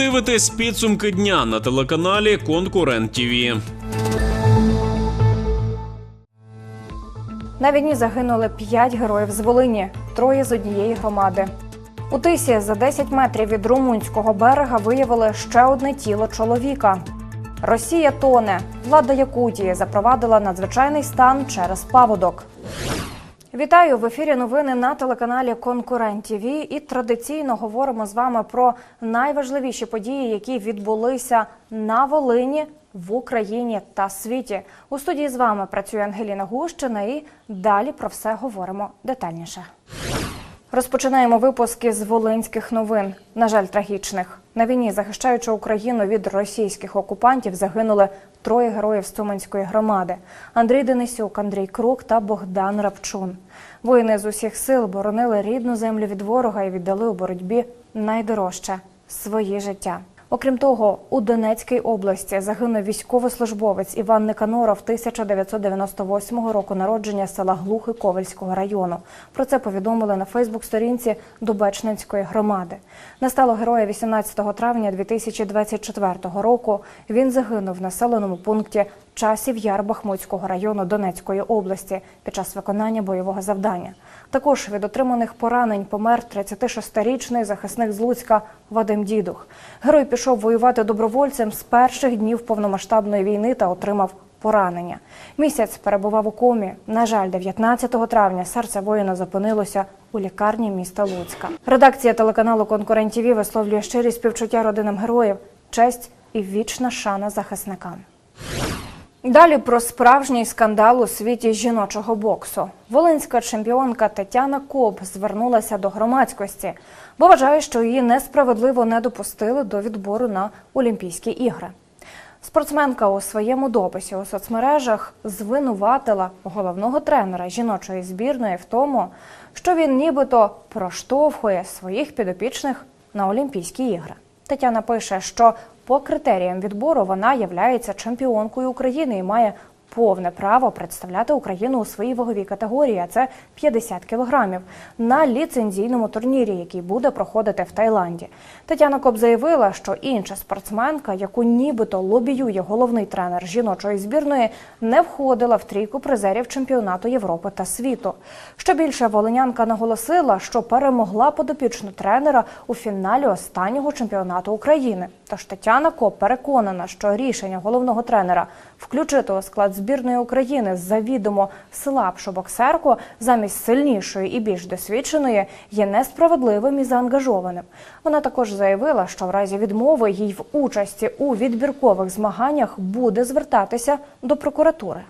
дивитесь підсумки дня на телеканалі Конкурент ТІВІ. На війні загинули п'ять героїв з Волині, троє з однієї громади. У тисі за 10 метрів від румунського берега виявили ще одне тіло чоловіка. Росія тоне. Влада Якутії запровадила надзвичайний стан через паводок. Вітаю в ефірі. Новини на телеканалі Конкурент ТВ. І традиційно говоримо з вами про найважливіші події, які відбулися на Волині, в Україні та світі. У студії з вами працює Ангеліна Гущина. І далі про все говоримо детальніше. Розпочинаємо випуски з волинських новин. На жаль, трагічних. На війні, захищаючи Україну від російських окупантів, загинули троє героїв з громади: Андрій Денисюк, Андрій Крук та Богдан Рапчун. Воїни з усіх сил боронили рідну землю від ворога і віддали у боротьбі найдорожче своє життя. Окрім того, у Донецькій області загинув військовослужбовець Іван Никаноров 1998 року народження села Глухи Ковальського району. Про це повідомили на Фейсбук-сторінці Дубечненської громади. Настало героя 18 травня 2024 року. Він загинув в населеному пункті Часів Яр Бахмутського району Донецької області під час виконання бойового завдання. Також від отриманих поранень помер 36-річний захисник з Луцька Вадим Дідух. Герой пішов воювати добровольцем з перших днів повномасштабної війни та отримав поранення. Місяць перебував у комі. На жаль, 19 травня серце воїна зупинилося у лікарні міста Луцька. Редакція телеканалу Конкурент ТІВІ висловлює щирі співчуття родинам героїв, честь і вічна шана захисникам. Далі про справжній скандал у світі жіночого боксу. Волинська чемпіонка Тетяна Коб звернулася до громадськості, бо вважає, що її несправедливо не допустили до відбору на Олімпійські ігри. Спортсменка у своєму дописі у соцмережах звинуватила головного тренера жіночої збірної в тому, що він нібито проштовхує своїх підопічних на Олімпійські ігри. Тетяна пише, що по критеріям відбору вона являється чемпіонкою України і має повне право представляти Україну у своїй ваговій категорії, а це 50 кілограмів, на ліцензійному турнірі, який буде проходити в Таїланді. Тетяна Коп заявила, що інша спортсменка, яку нібито лобіює головний тренер жіночої збірної, не входила в трійку призерів чемпіонату Європи та світу. Що більше, волинянка наголосила, що перемогла подопічну тренера у фіналі останнього чемпіонату України. Тож Тетяна Коп переконана, що рішення головного тренера включити у склад збірної України завідомо слабшу боксерку замість сильнішої і більш досвідченої є несправедливим і заангажованим. Вона також заявила, що в разі відмови їй в участі у відбіркових змаганнях буде звертатися до прокуратури.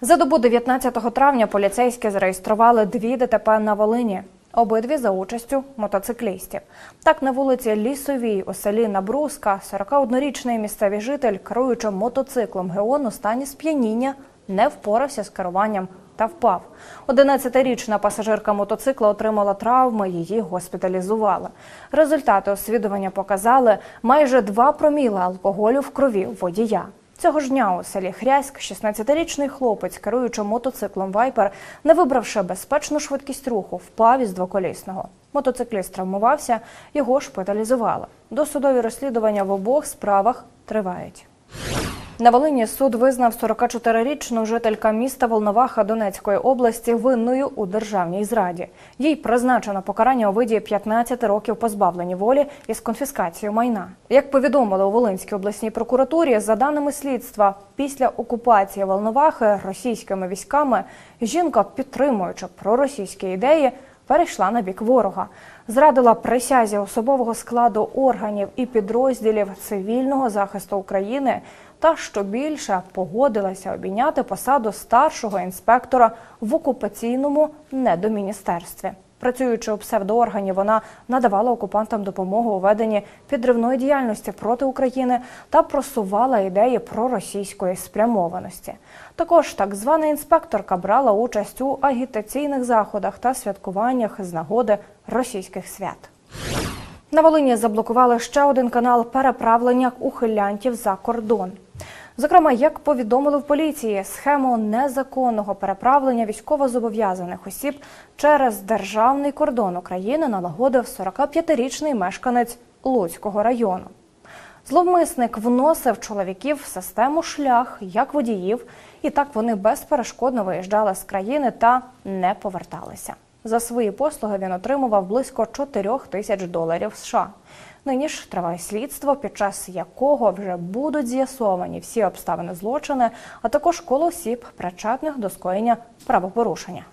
За добу 19 травня поліцейські зареєстрували дві ДТП на Волині. Обидві за участю мотоциклістів. Так, на вулиці Лісовій у селі Набруска 41-річний місцевий житель, керуючи мотоциклом Геон у стані сп'яніння, не впорався з керуванням та впав. 11-річна пасажирка мотоцикла отримала травми, її госпіталізували. Результати освідування показали майже 2 проміли алкоголю в крові водія. Цього ж дня у селі Хряськ 16-річний хлопець, керуючи мотоциклом Вайпер, не вибравши безпечну швидкість руху, впав із двоколісного. Мотоцикліст травмувався, його шпиталізували. Досудові розслідування в обох справах тривають. На Волині суд визнав 44-річну жителька міста Волноваха Донецької області винною у державній зраді. Їй призначено покарання у виді 15 років позбавлення волі із конфіскацією майна. Як повідомили у Волинській обласній прокуратурі, за даними слідства, після окупації Волновахи російськими військами жінка, підтримуючи проросійські ідеї, перейшла на бік ворога, зрадила присязі особового складу органів і підрозділів цивільного захисту України та що більше погодилася обійняти посаду старшого інспектора в окупаційному недоміністерстві. Працюючи у псевдооргані, вона надавала окупантам допомогу у веденні підривної діяльності проти України та просувала ідеї проросійської спрямованості. Також так звана інспекторка брала участь у агітаційних заходах та святкуваннях з нагоди російських свят. На Волині заблокували ще один канал переправлення ухилянтів за кордон. Зокрема, як повідомили в поліції, схему незаконного переправлення військовозобов'язаних осіб через державний кордон України налагодив 45-річний мешканець Луцького району. Зловмисник вносив чоловіків в систему шлях як водіїв, і так вони безперешкодно виїжджали з країни та не поверталися. За свої послуги він отримував близько 4 тисяч доларів США. Нині ж триває слідство, під час якого вже будуть з'ясовані всі обставини злочини, а також коло осіб, причетних до скоєння правопорушення.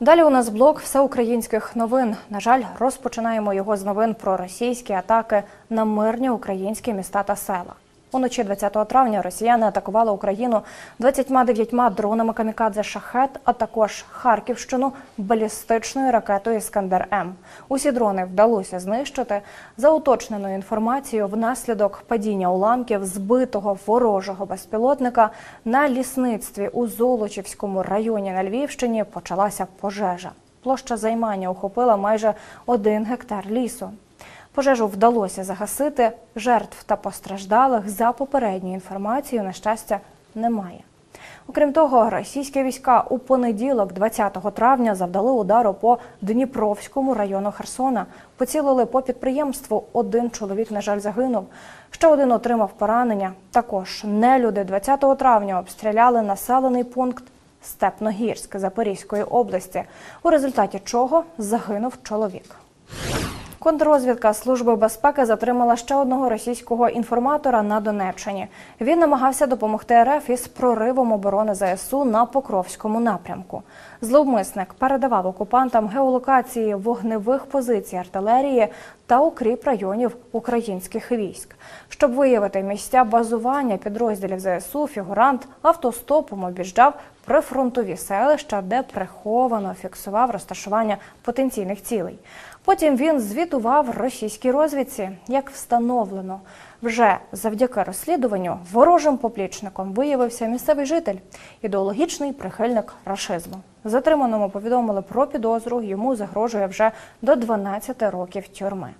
Далі у нас блок всеукраїнських новин. На жаль, розпочинаємо його з новин про російські атаки на мирні українські міста та села. Уночі 20 травня росіяни атакували Україну 29 дронами камікадзе шахет, а також Харківщину балістичною ракетою Іскандер М. Усі дрони вдалося знищити. За уточненою інформацією, внаслідок падіння уламків збитого ворожого безпілотника на лісництві у Золочівському районі на Львівщині почалася пожежа. Площа займання охопила майже один гектар лісу. Пожежу вдалося загасити. Жертв та постраждалих за попередньою інформацією, на щастя, немає. Окрім того, російські війська у понеділок, 20 травня, завдали удару по Дніпровському району Херсона. Поцілили по підприємству. Один чоловік, на жаль, загинув. Ще один отримав поранення. Також нелюди 20 травня обстріляли населений пункт Степногірськ Запорізької області, у результаті чого загинув чоловік. Контррозвідка Служби безпеки затримала ще одного російського інформатора на Донеччині. Він намагався допомогти РФ із проривом оборони ЗСУ на Покровському напрямку. Зловмисник передавав окупантам геолокації вогневих позицій артилерії та укріп районів українських військ. Щоб виявити місця базування підрозділів ЗСУ, фігурант автостопом обіжджав прифронтові селища, де приховано фіксував розташування потенційних цілей. Потім він звітував російській розвідці, як встановлено. Вже завдяки розслідуванню ворожим поплічником виявився місцевий житель, ідеологічний прихильник рашизму. Затриманому повідомили про підозру. Йому загрожує вже до 12 років тюрми.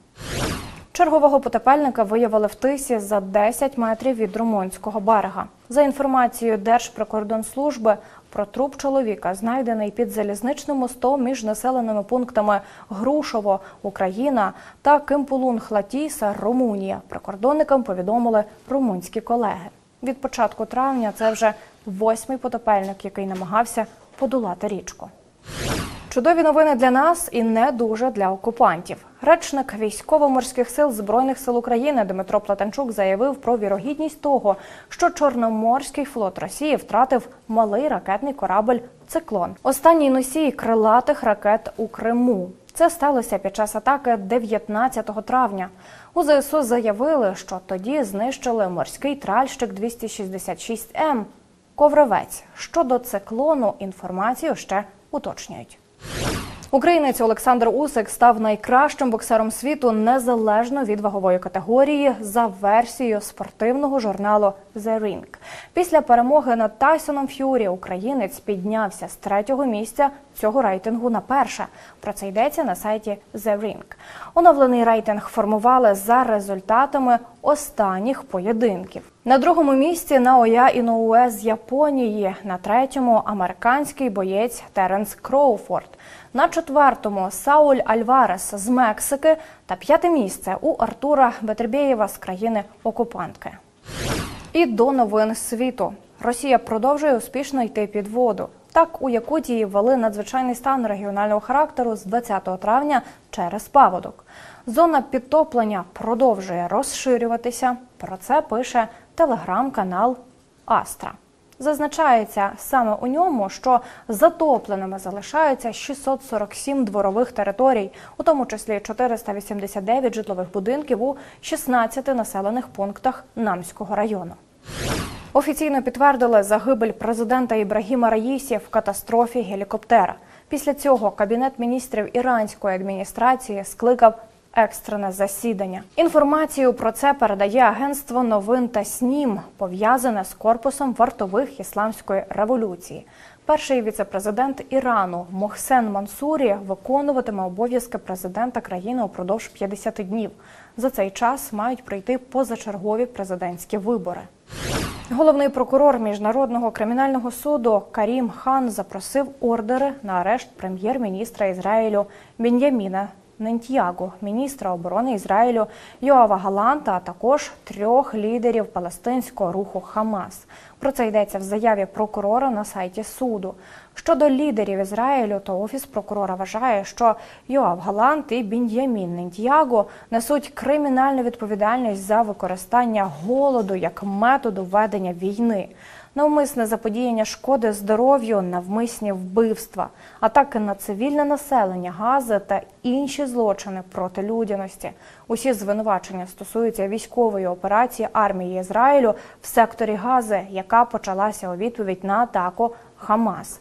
Чергового потепельника виявили в тисі за 10 метрів від румунського берега. За інформацією Держприкордонслужби, про труп чоловіка, знайдений під залізничним мостом між населеними пунктами Грушово, Україна та Кимпулун-Хлатіса, Румунія. Прикордонникам повідомили румунські колеги. Від початку травня це вже восьмий потопельник, який намагався подолати річку. Чудові новини для нас і не дуже для окупантів. Речник військово-морських сил збройних сил України Дмитро Платанчук заявив про вірогідність того, що Чорноморський флот Росії втратив малий ракетний корабль Циклон. Останній носій крилатих ракет у Криму. Це сталося під час атаки 19 травня. У ЗСУ заявили, що тоді знищили морський тральщик 266 М. Ковровець щодо циклону інформацію ще уточнюють. Українець Олександр Усик став найкращим боксером світу незалежно від вагової категорії за версією спортивного журналу The Ring. Після перемоги над Тайсоном Ф'юрі українець піднявся з третього місця цього рейтингу на перше. Про це йдеться на сайті The Ring. Оновлений рейтинг формували за результатами останніх поєдинків. На другому місці Наоя Іноуе з Японії, на третьому американський боєць Теренс Кроуфорд. На четвертому Сауль Альварес з Мексики та п'яте місце у Артура Бетербєєва з країни окупантки. І до новин світу Росія продовжує успішно йти під воду. Так у Якутії ввели надзвичайний стан регіонального характеру з 20 травня через паводок. Зона підтоплення продовжує розширюватися. Про це пише телеграм-канал Астра. Зазначається саме у ньому, що затопленими залишаються 647 дворових територій, у тому числі 489 житлових будинків у 16 населених пунктах Намського району. Офіційно підтвердили загибель президента Ібрагіма Раїсі в катастрофі гелікоптера. Після цього кабінет міністрів іранської адміністрації скликав екстрене засідання. Інформацію про це передає агентство новин та СНІМ, пов'язане з корпусом вартових ісламської революції. Перший віцепрезидент Ірану Мохсен Мансурі виконуватиме обов'язки президента країни упродовж 50 днів. За цей час мають пройти позачергові президентські вибори. Головний прокурор міжнародного кримінального суду Карім Хан запросив ордери на арешт прем'єр-міністра Ізраїлю Бен'яміна Нентьягу, міністра оборони Ізраїлю Йоава Галанта, а також трьох лідерів палестинського руху Хамас. Про це йдеться в заяві прокурора на сайті суду. Щодо лідерів Ізраїлю, то офіс прокурора вважає, що Йоав Галант і Бін'ямін Нентьяго несуть кримінальну відповідальність за використання голоду як методу ведення війни. Навмисне заподіяння шкоди здоров'ю, навмисні вбивства, атаки на цивільне населення, гази та інші злочини проти людяності. Усі звинувачення стосуються військової операції армії Ізраїлю в секторі Гази, яка почалася у відповідь на атаку Хамас.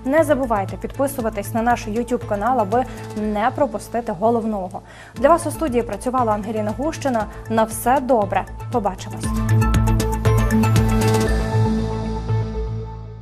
Не забувайте підписуватись на наш YouTube канал, аби не пропустити головного. Для вас у студії працювала Ангеліна Гущина. На все добре. Побачимось.